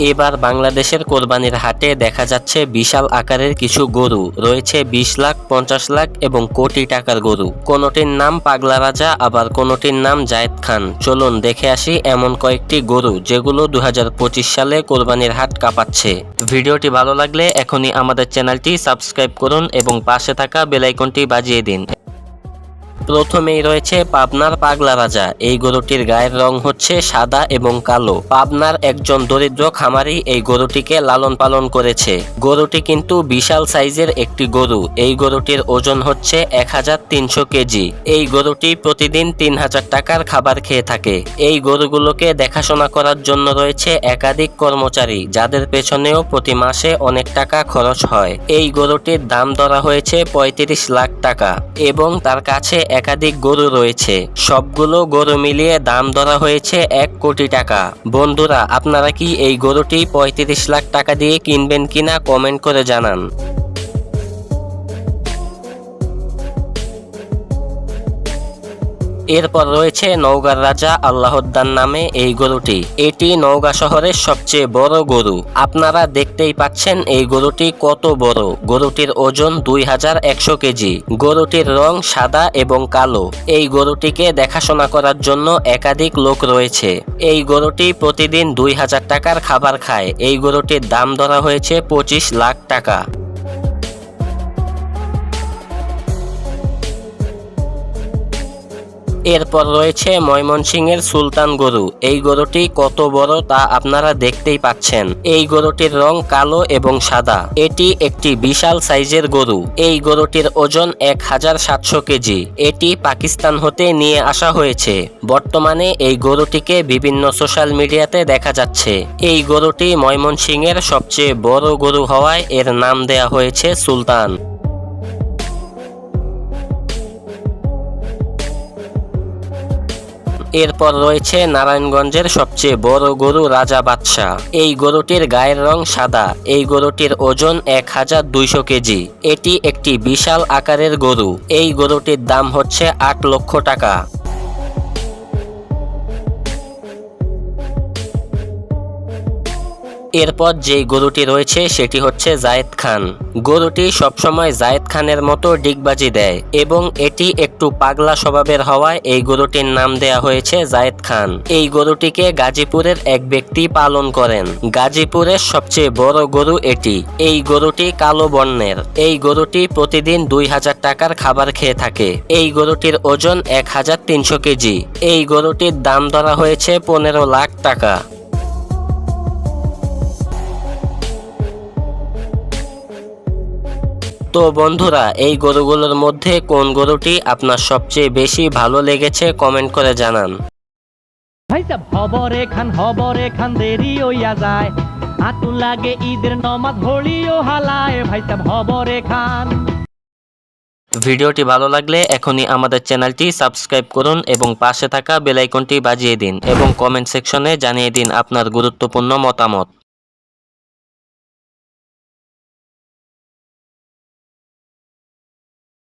এবার বাংলাদেশের কোরবানির হাটে দেখা যাচ্ছে বিশাল আকারের কিছু গরু। রয়েছে বিশ লাখ, পঞ্চাশ লাখ এবং কোটি টাকার গরু। কোনোটির নাম পাগলা রাজা, আবার কোনোটির নাম জায়েদ খান। চলুন দেখে আসি এমন কয়েকটি গরু যেগুলো দু হাজার পঁচিশ সালে কোরবানির হাট কাঁপাচ্ছে। ভিডিওটি ভালো লাগলে এখনই আমাদের চ্যানেলটি সাবস্ক্রাইব করুন এবং পাশে থাকা বেলাইকনটি বাজিয়ে দিন। প্রথমেই রয়েছে পাবনার পাগলা রাজা। এই গরুটির গায়ের রং হচ্ছে সাদা এবং কালো। পাবনার একজন দরিদ্র খামারি এই গরুটিকে লালন পালন করেছে। গরুটি কিন্তু বিশাল সাইজের একটি গরু। এই গরুটির ওজন হচ্ছে এক হাজার তিনশো কেজি। এই গরুটি প্রতিদিন তিন হাজার টাকার খাবার খেয়ে থাকে। এই গরুগুলোকে দেখাশোনা করার জন্য রয়েছে একাধিক কর্মচারী, যাদের পেছনেও প্রতি মাসে অনেক টাকা খরচ হয়। এই গরুটির দাম ধরা হয়েছে পঁয়ত্রিশ লাখ টাকা এবং তার কাছে একাধিক গরু রয়েছে। সবগুলো গরু মিলিয়ে দাম ধরা হয়েছে এক কোটি টাকা। বন্ধুরা, আপনারা কি এই গরুটি পঁয়ত্রিশ লাখ টাকা দিয়ে কিনবেন কিনা কমেন্ট করে জানান। এরপর রয়েছে নওগাঁর রাজা আল্লাহদ্দান নামে এই গরুটি। এটি নওগাঁ শহরের সবচেয়ে বড় গরু। আপনারা দেখতেই পাচ্ছেন এই গরুটি কত বড়। গরুটির ওজন দুই হাজার একশো কেজি। গরুটির রং সাদা এবং কালো। এই গরুটিকে দেখাশোনা করার জন্য একাধিক লোক রয়েছে। এই গরুটি প্রতিদিন দুই হাজার টাকার খাবার খায়। এই গরুটির দাম ধরা হয়েছে পঁচিশ লাখ টাকা। এরপর রয়েছে ময়মনসিংহের সুলতান গরু। এই গরুটি কত বড় তা আপনারা দেখতেই পাচ্ছেন। এই গরুটির রং কালো এবং সাদা। এটি একটি বিশাল সাইজের গরু। এই গরুটির ওজন এক হাজার সাতশো কেজি। এটি পাকিস্তান হতে নিয়ে আসা হয়েছে। বর্তমানে এই গরুটিকে বিভিন্ন সোশ্যাল মিডিয়াতে দেখা যাচ্ছে। এই গরুটি ময়মনসিংহের সবচেয়ে বড় গরু হওয়ায় এর নাম দেয়া হয়েছে সুলতান। এরপর রয়েছে নারায়ণগঞ্জের সবচেয়ে বড় গরু রাজা বাদশাহ। এই গরুটির গায়ের রং সাদা। এই গরুটির ওজন এক হাজার দুইশো কেজি। এটি একটি বিশাল আকারের গরু। এই গরুটির দাম হচ্ছে আট লক্ষ টাকা। এরপর যেই গরুটি রয়েছে সেটি হচ্ছে জায়েদ খান। গরুটি সবসময় জায়েদ খানের মতো ডিগবাজি দেয় এবং এটি একটু পাগলা স্বভাবের হওয়ায় এই গরুটির নাম দেয়া হয়েছে জায়েদ খান। এই গরুটিকে গাজীপুরের এক ব্যক্তি পালন করেন। গাজীপুরের সবচেয়ে বড় গরু এটি। এই গরুটি কালো বর্ণের। এই গরুটি প্রতিদিন দুই হাজার টাকার খাবার খেয়ে থাকে। এই গরুটির ওজন এক হাজার তিনশো কেজি। এই গরুটির দাম ধরা হয়েছে পনেরো লাখ টাকা। তো বন্ধুরা এই গরুগুলোর মধ্যে কোন গরুটি আপনার সবচেয়ে বেশি ভালো লেগেছে কমেন্ট করে জানান। ভাই সাব হবরে খান হবরে খান দেরি হইয়া যায়। আতু লাগে ঈদের নমাজ হলিও হালায় ভাই সাব হবরে ভিডিওটি ভালো লাগলে এখনই আমাদের চ্যানেলটি সাবস্ক্রাইব করুন এবং পাশে থাকা বেলাইকনটি বাজিয়ে দিন এবং কমেন্ট সেকশনে জানিয়ে দিন আপনার গুরুত্বপূর্ণ মতামত।